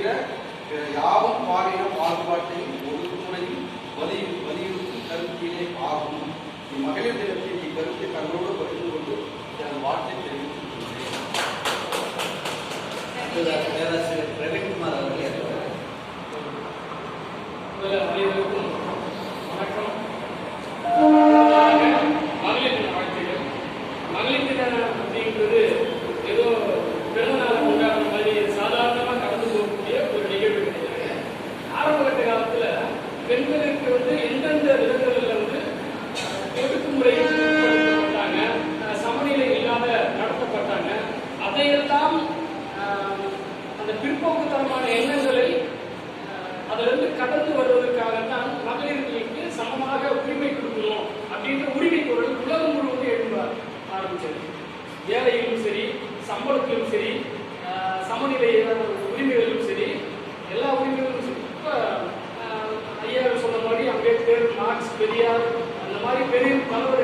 தவிர யாவும் பாலின பாகுபாட்டையும் ஒழுங்குமுறையும் வலி வலியுறுத்தும் கருத்திலே ஆகும். இம்மகளிர் தினத்தில் இக்கருத்தை தங்களோடு பகிர்ந்து கொண்டு எனது வாழ்த்தை தெரிவித்துக் பேராசிரியர் பிரவீன்குமார் அவர்கள் அனைவருக்கும் வணக்கம். மகளிர் தின வாழ்த்துகள். மகளிர் தின அதையெல்லாம் அந்த பிற்போக்குத்தனமான எண்ணங்களை அதிலிருந்து கடந்து வருவதற்காகத்தான் மகளிர்களுக்கு சமமாக உரிமை கொடுக்கணும் அப்படின்ற உரிமை குரல் உலகம் முழுவதும் எழுந்தார் ஆரம்பிச்சது. வேலையிலும் சரி சம்பளத்திலும் சரி சமநிலை சமநிலையான உரிமைகளிலும் சரி எல்லா உரிமைகளும் சரி. இப்போ ஐயா சொன்ன மாதிரி அம்பேத்கர் மார்க்ஸ் பெரியார் அந்த மாதிரி பெரிய தலைவர்கள்